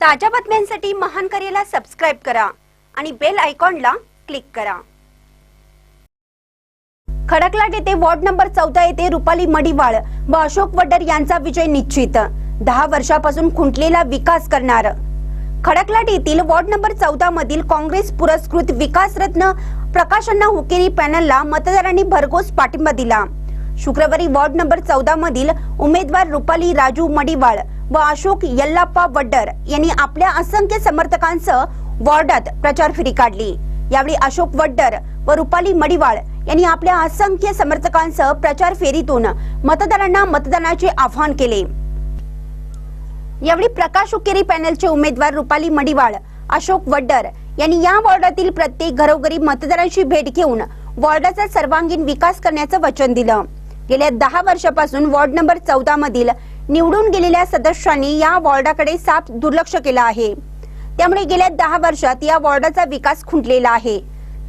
ताज्या बातम्यांसाठी महान करेला सबस्क्राईब करा आणि बेल आयकॉनला क्लिक करा. खडकलाट येथे वॉर्ड नंबर चौदा येथे रुपाली मडिवाळ व अशोक वड्डर यांचा विजय निश्चित. दहा वर्षापासून खुंटलेला विकास करणार. खडकलाट येथील वॉर्ड नंबर चौदा मधील काँग्रेस पुरस्कृत विकासरत्न प्रकाशन्ना हुकेरी पॅनलला मतदारांनी भरघोस पाठिंबा दिला. शुक्रवारी वॉर्ड नंबर चौदा मधील उमेदवार रुपाली राजू मडिवाळ व अशोक यल्लाप्पा वड्डर यांनी आपल्या असंख्य समर्थकांसह वॉर्डात प्रचार फेरी काढली. यावेळी अशोक वड्डर व रुपाली मडिवाळ यांनी आपल्या असंख्य समर्थकांसह प्रचार फेरीतून मतदारांना मतदानाचे आवाहन केले. यावेळी प्रकाश उकेरी पॅनलचे उमेदवार रुपाली मडिवाळ अशोक वड्डर यांनी या वॉर्डातील प्रत्येक घरोघरी मतदारांची भेट घेऊन वॉर्डाचा सर्वांगीण विकास करण्याचं वचन दिलं. गेल्या दहा वर्षापासून वॉर्ड नंबर चौदा मधील निवडून गेलेल्या सदस्यांनी या वॉर्डाकडे साफ दुर्लक्ष केलं आहे. त्यामुळे गेल्या दहा वर्षात या वॉर्डाचा विकास खुंटलेला आहे.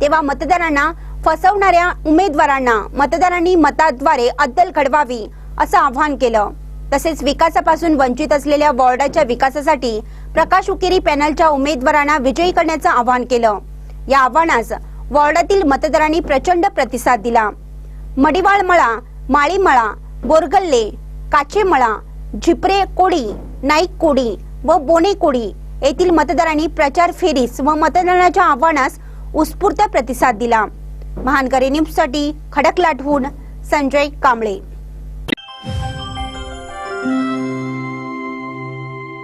तेव्हा मतदारांना फसवणाऱ्या उमेदवारांना मतदारांनी मताद्वारे अद्दल घडवावी असं आवाहन केलं. तसेच विकासापासून वंचित असलेल्या वॉर्डाच्या विकासासाठी प्रकाश उकेरी पॅनलच्या उमेदवारांना विजयी करण्याचं आवाहन केलं. या आव्हानास वॉर्डातील मतदारांनी प्रचंड प्रतिसाद दिला. मडिवाळमळा माळीमळा बोरगल्ले काचेमळा झिपरे कोडी नाईक कोडी व बोने कोडी येथील मतदारांनी प्रचार फेरीस व मतदानाच्या आव्हानास उत्स्फूर्त प्रतिसाद दिला. महानकरी न्यूजसाठी खडकलाटहून संजय कांबळे.